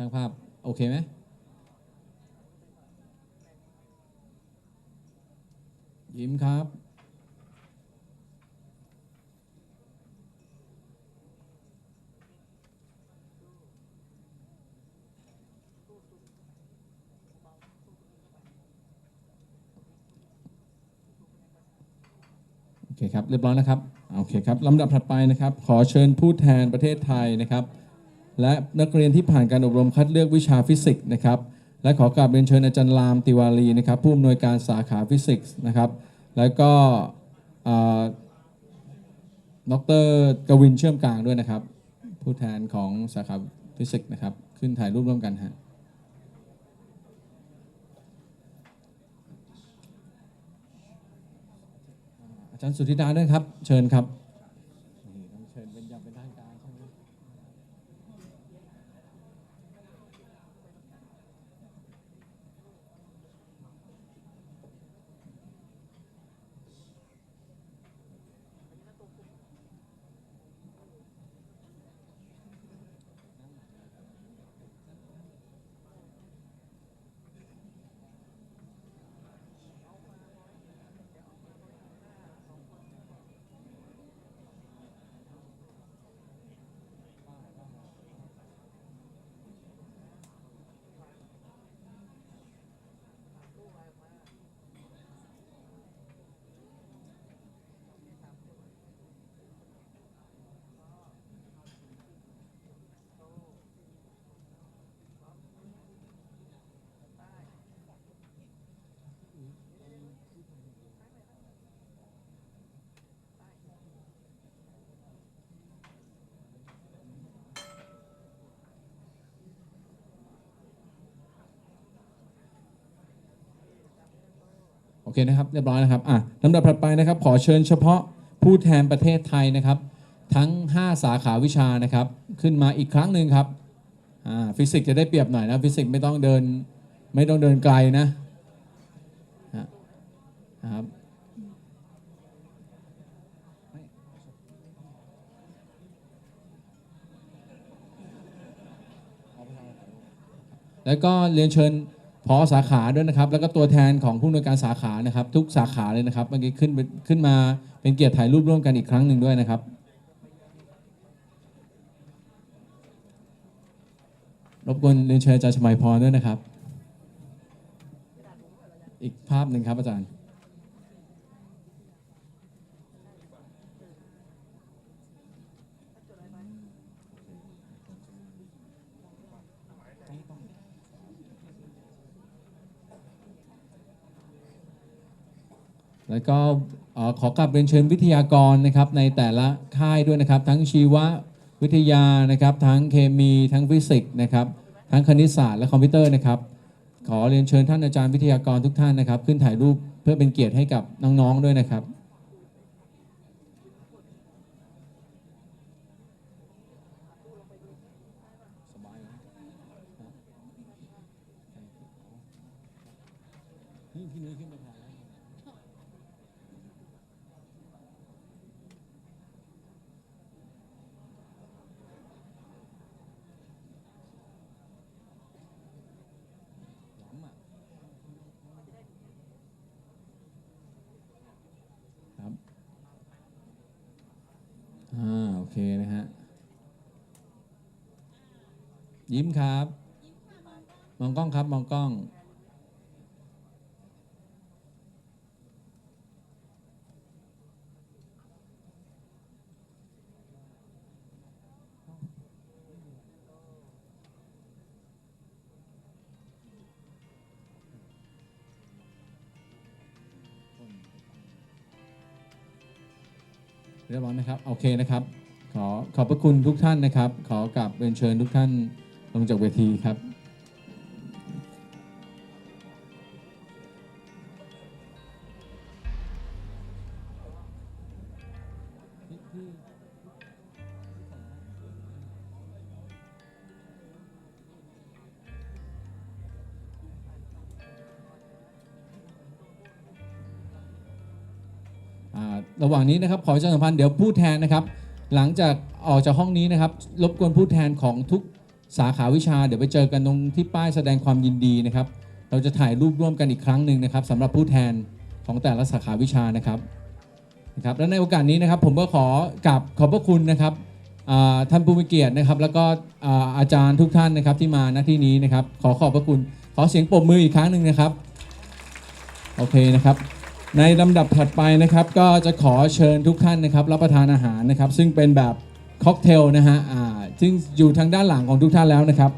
ช่างภาพ โอเคไหมยิ้มครับ โอเคครับ เรียบร้อยนะครับ โอเคครับลำดับถัดไปนะครับ ขอเชิญผู้แทนประเทศไทยนะครับ และนักเรียนที่ผ่านการอบรมคัดเลือกวิชาฟิสิกส์นะครับและขอกราบเรียนเชิญอาจารย์รามติวารีนะครับผู้อำนวยการสาขาฟิสิกส์นะครับแล้วก็ดรกวินเชื่อมกลางด้วยนะครับ ผู้แทนของสาขาฟิสิกส์นะครับ ขึ้นถ่ายรูปร่วมกันฮะอาจารย์สุธิดาด้วยครับ เชิญครับนี่เชิญเป็นอย่างเป็นทางการใช่ไหม อเคนะครับเรียบร้อยนะครับอะลำดับถัดไปนะครับ ขอเชิญเฉพาะผู้แทนประเทศไทยนะครับ ทั้ง 5 สาขาวิชานะครับ ขึ้นมาอีกครั้งหนึ่งครับอ่าฟิสิกส์จะได้เปรียบหน่อยนะฟิสิกส์ไม่ต้องเดินไม่ต้องเดินไกลนะนะครับแล้วก็เรียนเชิญ พอสาขาด้วยนะครับ แล้วก็ตัวแทนของผู้อำนวยการสาขานะครับ ทุกสาขาเลยนะครับเมื่อกี้ขึ้นไปขึ้นมาเป็นเกียรติถ่ายรูปร่วมกันอีกครั้งหนึ่งด้วยนะครับ รบกวนเรียนเชิญอาจารย์ชมัยพรด้วยนะครับ อีกภาพหนึ่งครับอาจารย์ แล้วก็ขอกลับเรียนเชิญวิทยากรนะครับในแต่ละค่ายด้วยนะครับ ทั้งชีววิทยานะครับ ทั้งเคมีทั้งฟิสิกส์นะครับ ทั้งคณิตศาสตร์และคอมพิวเตอร์นะครับ ขอเรียนเชิญท่านอาจารย์วิทยากรทุกท่านนะครับ ขึ้นถ่ายรูปเพื่อเป็นเกียรติให้กับน้องๆด้วยนะครับครับ อ่า โอเคนะฮะ ยิ้มครับ มองกล้องครับ มองกล้อง เรียบร้อยนะครับ โอเคนะครับ ขอขอบพระคุณทุกท่านนะครับ ขอกลับเรียนเชิญทุกท่าน ลงจากเวทีครับ อ่าระหว่างนี้นะครับ ขอประชาสัมพันธ์เดี๋ยวผู้แทนนะครับ หลังจากออกจากห้องนี้นะครับ รบกวนผู้แทนของทุก สาขาวิชาเดี๋ยวไปเจอกันตรงที่ป้ายแสดงความยินดีนะครับ เราจะถ่ายรูปร่วมกันอีกครั้งหนึ่งนะครับสำหรับผู้แทนของแต่ละสาขาวิชานะครับนะครับ และในโอกาสนี้นะครับผมก็ขอกราบขอบพระคุณนะครับท่านผู้มีเกียรตินะครับ แล้วก็อาอาจารย์ทุกท่านนะครับที่มาณที่นี้นะครับ ขอขอบพระคุณ ขอเสียงปรบมืออีกครั้งหนึ่งนะครับโอเคนะครับ ในลำดับถัดไปนะครับ ก็จะขอเชิญทุกท่านนะครับ รับประทานอาหารนะครับ ซึ่งเป็นแบบ ค็อกเทลนะฮะอ่าซึ่งอยู่ทางด้านหลังของทุกท่านแล้วนะครับ